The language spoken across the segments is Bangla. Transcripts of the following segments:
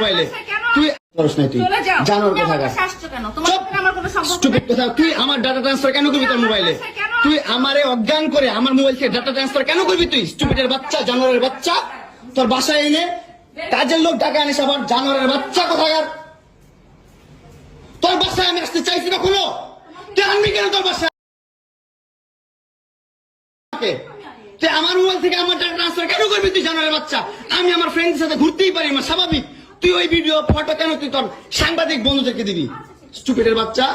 মোবাইলে তুই করস নাই তুই। জানোর কথা আমার কেন আমার স্টুপিড কথা। তুই আমার ডাটা ট্রান্সফার করবি তোর মোবাইলে তুই আমারে অজ্ঞান করে আমার মোবাইল থেকে ডাটা ট্রান্সফার কেন করবি তুই? স্টুপিডের বাচ্চা জানোয়ারের বাচ্চা। তোর বাসায় এনে কাজের লোক টাকা আনিস আবার জানোয়ারের বাচ্চা কোথাকার? তোর বাসায় আমি আসতে চাইছি তুই আনবি কেন তোর বাসায়? তুই আমার মোবাইল থেকে আমার টাকা ট্রান্সফার কেন করবি তুই জানোয়ারের বাচ্চা? আমি আমার ফ্রেন্ডের সাথে ঘুরতেই পারি না স্বাভাবিক। তুই ওই ভিডিও ফটো কেন তুই তোর সাংবাদিক বন্ধুদেরকে দিবি স্টুপিডের বাচ্চা।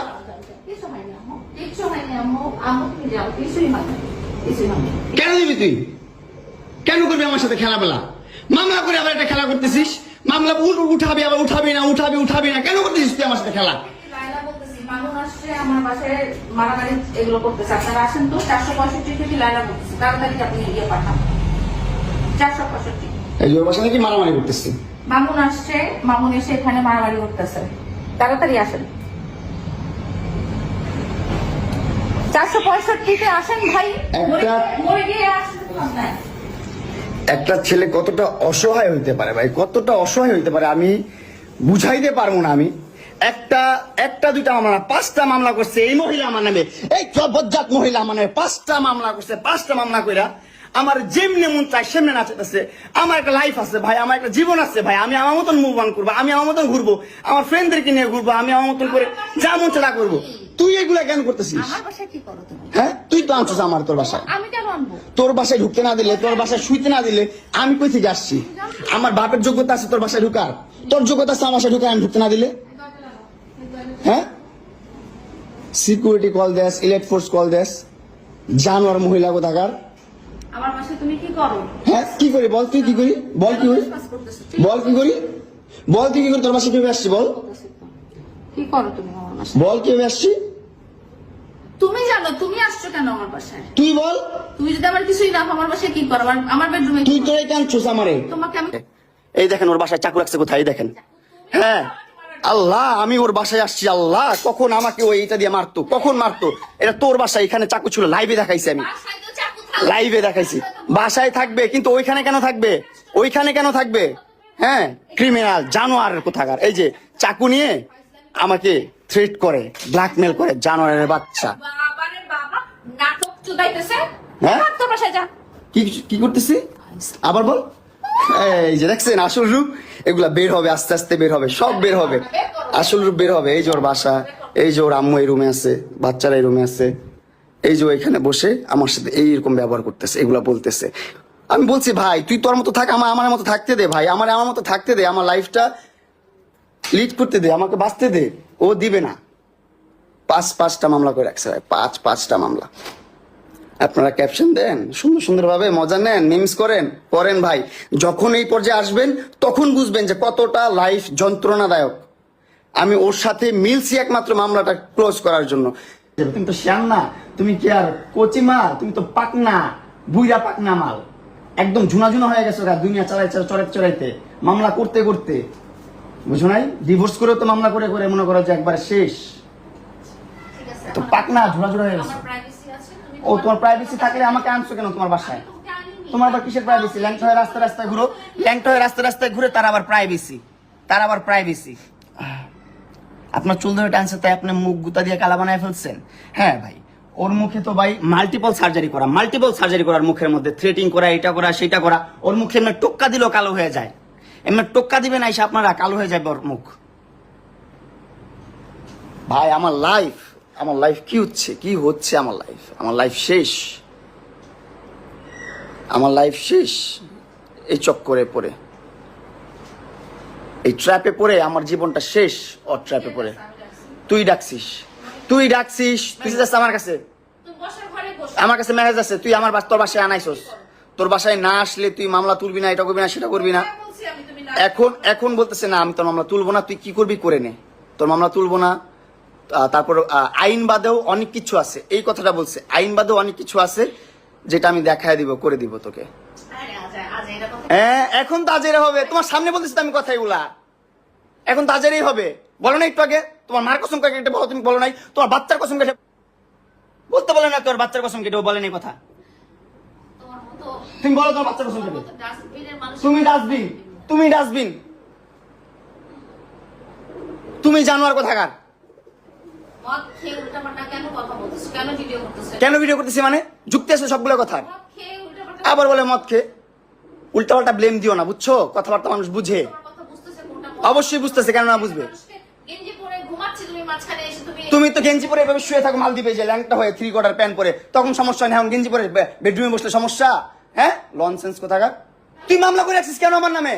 কেন দিবি তুই কেন করবি আমার সাথে খেলাবেলা মামলা করে আবার একটা খেলা করতেছিস মামলা উঠাবি আবার উঠাবি না উঠাবি উঠাবি না কেন করতেছিস তুই আমার সাথে খেলা আমার বাসায় মারামারি এগুলো করতেছে। আপনারা আসেন তো, 465 থেকে লায়লা বলতেছি। তাড়াতাড়ি আপনি ইয়ে পাঠান। 465 এই বাসা নাকি মারামারি করতেছি মামুন আসছে মামুন এসে এখানে মারামারি করতেছে। তাড়াতাড়ি আসেন। চারশো পঁয়ষট্টিতে আসেন ভাই। মরে গিয়ে আসেন একটা ছেলে কতটা অসহায় হইতে পারে ভাই? কতটা অসহায় হইতে পারে আমি বুঝাইতে পারব না আমি। একটা একটা দুইটা মামলা পাঁচটা মামলা করছে এই মহিলা আমার নামে। এই বজ্জাত মহিলা আমার নামে পাঁচটা মামলা করছে পাঁচটা মামলা কইরা আমার যেমনি মন চাই সেমনি নাচাতেছে আমার একটা লাইফ আছে ভাই আমার একটা জীবন আছে ভাই আমি আমার মতন মুভ অন করব আমি আমার মতন ঘুরবো আমার ফ্রেন্ডদেরকে নিয়ে ঘুরবো আমি আমার মতন করে যা মন তা করব। তুই এগুলা কেন করতেছিস? হ্যাঁ? তুই তো আনছিস আমার তোর বাসায়। তোর বাসায় ঢুকতে না দিলে তোর বাসায় শুইতে না দিলে আমি কই থেকে আসছি? আমার বাপের যোগ্যতা আছে তোর বাসায় ঢুকার। তোর যোগ্যতা আছে আমার বাসায় ঢুকার আমি ঢুকতে না দিলে? হ্যাঁ? সিকিউরিটি কল দেস ইলেক্ট ফোর্স কল দেস জানোয়ার মহিলা কোথাকার? আমার বাসায় তুমি কি করো? হ্যাঁ কি করি? বল তুই কি করি? বল কি করি? বল কি করি? বল তুই কি করি? তোর বাসায় কীভাবে আসছি বল? কি করো তুমি আমার বাসায়? বল কীভাবে আসছি? তুমি জানো তুমি আসছো কেন আমার বাসায়? তুই বল। তুমি যদি আমার কিছুই না আমার বাসায় কি করো? আমার আমার বেডরুমে তুই তোর এই কানছুস আমারে। তোমাকে আমি এই দেখেন ওর বাসায় চাকু রাখছে কোথায়? দেখেন। হ্যাঁ। আল্লাহ আমি ওর বাসায় আসছি আল্লাহ। কখন আমাকে ওই এটা দিয়ে মারতো? কখন মারতো? এটা তোর বাসায় এখানে চাকু ছিল লাইভে দেখাইছি আমি। তো। লাইভে দেখাইছি। বাসায় থাকবে কিন্তু ওইখানে কেন থাকবে? ওইখানে কেন থাকবে? হ্যাঁ? ক্রিমিনাল জানোয়ার কোথাকার? এই যে চাকু নিয়ে আমাকে থ্রেট করে ব্ল্যাকমেল করে জানোয়ারের বাচ্চা। হ্যাঁ? কি কি করতেছি? আবার বল। এই যে দেখছেন আসল রূপ এগুলা বের হবে আস্তে আস্তে বের হবে সব বের হবে। আসল রূপ বের হবে এই যে ওর বাসা এই যে ওর আম্মু এই রুমে আছে বাচ্চারা এই রুমে আছে। এই যে এখানে বসে আমার সাথে এইরকম ব্যবহার করতেছে, এগুলা বলতেছে। আমি বলছি, ভাই, তুই তোর মতো থাক, আমার আমার মতো থাকতে দে, ভাই, আমার আমার মতো থাকতে দে, আমার লাইফটা লিড করতে দে, আমাকে বাঁচতে দে। ও দিবে না। পাঁচ, পাঁচটা মামলা করে রাখছে, ভাই, পাঁচ, পাঁচটা মামলা। আপনারা ক্যাপশন দেন, সুন্দর, সুন্দরভাবে মজা নেন মিমস করেন করেন ভাই। যখন এই পর্যায়ে আসবেন, তখন বুঝবেন যে কতটা লাইফ যন্ত্রণাদায়ক আমি ওর সাথে মিলছি একমাত্র মামলাটা ক্লোজ করার জন্য। তুমি তো শ্যাম না তুমি কি আর কচি মাল? তুমি তো পাকনা বুইরা পাকনা মাল। একদম ঝুনা ঝুনা হয়ে গেছো দুনিয়া চালাই চড়াইতে চড়াইতে মামলা করতে করতে। বুঝো নাই? ডিভোর্স করেও তো মামলা করে করে মনে করো যে একবার শেষ। তো পাকনা ঝুনা ঝুনা হয়ে গেছে। আমার প্রাইভেসি আছে তুমি ও তোমার প্রাইভেসি থাকলে আমাকে আনছো কেন তোমার বাসায়? তোমার আবার কিসের প্রাইভেসি ল্যাংট হয়ে রাস্তা রাস্তায় ঘুরো। ল্যাংট হয়ে রাস্তা রাস্তায় ঘুরে তার আবার প্রাইভেসি তার আবার প্রাইভেসি আপনার চুল ধরে টানছে, তাই আপনি মুখ গুতা দিয়ে কালা বানায় ফেলছেন। হ্যাঁ ভাই, ওর মুখে তো ভাই মাল্টিপল সার্জারি করা মাল্টিপল সার্জারি করার মুখের মধ্যে থ্রেটিং করা, এটা করা, সেটা করা, ওর মুখে এমনি টোক্কা দিলেও কালো হয়ে যায়। এমনি টোক্কা দিবে না, এসে আপনারা কালো হয়ে যাবে ওর মুখ। ভাই, আমার লাইফ আমার লাইফ কি হচ্ছে কি হচ্ছে আমার লাইফ আমার লাইফ শেষ। আমার লাইফ শেষ, এই চক্করে পড়ে। এই ট্র্যাপে পড়ে আমার জীবনটা শেষ, ও ট্র্যাপে পড়ে। তুই ডাকছিস। তুই ডাকছিস, তুই যাস আমার কাছে। আমার কাছে মেসেজ আছে, তুই আমার তোর বাসায় আনাইছস। তোর বাসায় না আসলে তুই মামলা তুলবি না, এটা করবি না, সেটা করবি না। এখন এখন বলতেছে, না, আমি তোর মামলা তুলবো না, তুই কি করবি করে নে। তোর মামলা তুলবো না। তারপর আইন বাদেও অনেক কিছু আছে। এই কথাটা বলছে, আইন বাদেও অনেক কিছু আছে, যেটা আমি দেখায় দিব, করে দিব তোকে। হ্যাঁ এখন তাজের হবে। তোমার সামনে বলতেছি আমি কথা এগুলা। এখন তাজেরই হবে। বলো না একটু আগে তোমার মার কসম কেটে বলো তুমি বলো নাই। তোমার বাচ্চার কসম কেটে বলতে বলে না তোর বাচ্চার কসম কেটে ও বলেনি কথা। তোমার তুমি বলো তোমার বাচ্চার কসম কেটে। তুমি ডাস্টবিন তুমি ডাস্টবিন তুমি জানোয়ার কোথাকার কেন কথা বলতেছো? কেন ভিডিও করতেছো? মানে? যুক্তি আছে সবগুলো কথা আবার বলে মদ খেয়ে। উল্টাপাল্টা ব্লেম দিও না বুঝছ? কথাবার্তা মানুষ বুঝে। অবশ্যই বুঝতেছে কেন না বুঝবে তুমি তো গেঞ্জি পরে এভাবে শুয়ে থাকো মালদ্বীপে যে ল্যাংটা হয়ে থ্রি কোয়ার্টার প্যান্ট পরে। তখন সমস্যা নেই এখন গেঞ্জি পরে বেডরুমে বসলে সমস্যা? হ্যাঁ? লনসেন্স কোথাকার? তুই মামলা করে রাখছিস কেন আমার নামে?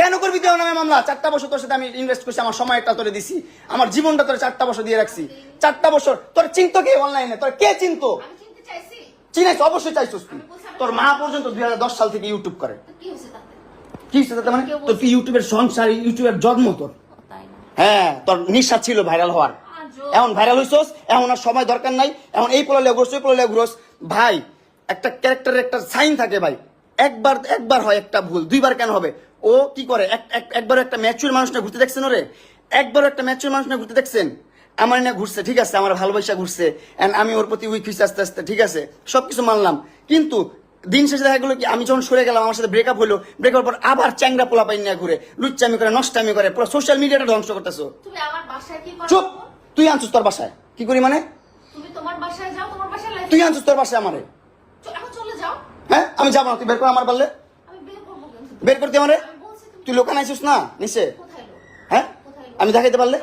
কেন করবি তোর নামে মামলা? চারটা বছর তোর সাথে আমি ইনভেস্ট করছি আমার সময়টা তোরে দিছি। আমার জীবনটা তোর চারটা বছর দিয়ে রাখছি। চারটা বছর তোর চিন্ত কে অনলাইনে তোর কে চিন্ত? চিনাইছ অবশ্যই চাইছিস তুই। তোর মা পর্যন্ত দুই হাজার দশ সাল থেকে ইউটিউব করে। কি হয়েছে তাতে? মানে? তোর কি ইউটিউবের সংসার ইউটিউবের জন্ম তোর? তাই হ্যাঁ তোর নিঃশ্বা ছিল ভাইরাল হওয়ার। এখন ভাইরাল হইছস এখন আর সময় দরকার নাই এখন এই পোলালে ঘুরছ ওই পোলালে ঘুরস ভাই একটা ক্যারেক্টারের একটা সাইন থাকে ভাই। একবার একবার হয় একটা ভুল দুইবার কেন হবে? ও কি করে? এক- এক- একবার একটা ম্যাচুর মানুষ না ঘুরতে দেখছেন ওরে? একবার একটা ম্যাচুর মানুষ না ঘুরতে দেখছেন? আমার না ঘুরছে ঠিক আছে আমার ভালোবাসা ঘুরছে and আমি ওর প্রতি উইক হয়েছে আস্তে আস্তে ঠিক আছে সব কিছু মানলাম। কিন্তু দিন শেষে দেখা গেলো কি আমি যখন সরে গেলাম আমার সাথে ব্রেকআপ হলো ব্রেকআপ পর আবার চ্যাংরা পোলা পাই নিয়ে ঘুরে লুচ্চামি করে নষ্টামি করে পুরো সোশ্যাল মিডিয়াটা ধ্বংস করতেছো। চুপ! তুই আনছিস তোর বাসায়। কি করি মানে? তুই আনছিস তোর বাসায় আমারে। হ্যাঁ? আমি যাব না তুই বের কর আমার পারলে বের করতে আমারে? তুই লোকান আইসিস না নিচে? হ্যাঁ? আমি দেখাইতে পারলে?